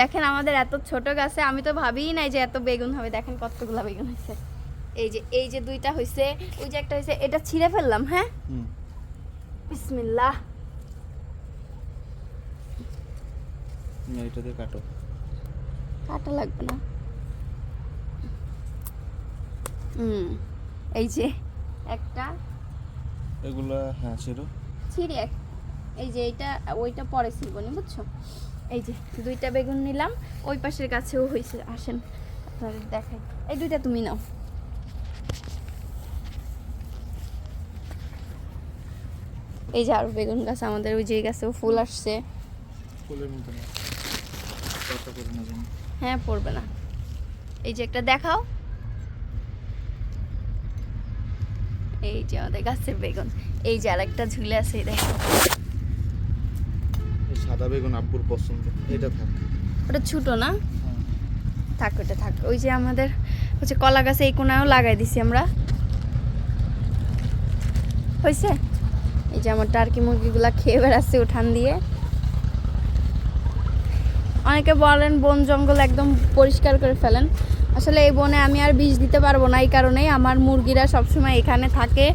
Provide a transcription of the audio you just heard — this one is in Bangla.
দেখেন আমাদের এত ছোট গাছে আমি তো ভাবিই নাই যে এত বেগুন হবে। দেখেন কতগুলো বেগুন হয়েছে। এই যে এই যে দুইটা হয়েছে ওই যে একটা হয়েছে এটা ছিঁড়ে ফেললাম হ্যাঁ? বিসমিল্লাহ। দিয়ে কাটো। কাটা লাগবে না। হুম এই যে একটা এগুলা হ্যাঁ ছিল ছিঁড়ে এক এই যে এইটা ওইটা পরে ছিলবনি বুঝছ? এই যে দুইটা বেগুন নিলাম ওই পাশের কাছেও হয়েছে আসেন আপনাদের দেখাই। এই দুইটা তুমি নাও। এই যে আরও বেগুন গাছ আমাদের ওই যে গাছেও ফুল আসছে। হ্যাঁ পড়বে না। এই যে একটা দেখাও। এই যে আমাদের গাছের বেগুন। এই যে আরেকটা ঝুলে আছে এই দেখো। সাদা বেগুন আব্বুর পছন্দ, এটা থাক। ওটা ছোট না। থাক, ওটা থাক। ওই যে আমাদের হচ্ছে কলা গাছে এই কোনাও লাগাই দিছি আমরা। হয়েছে এই যে আমার টার্কি মুরগিগুলা খেয়ে বেড়াচ্ছে উঠান দিয়ে। অনেকে বলেন, বন জঙ্গল একদম পরিষ্কার করে ফেলেন। আসলে এই বনে আমি আর বিষ দিতে পারব না, এই কারণেই আমার মুরগিরা সবসময় এখানে থাকে।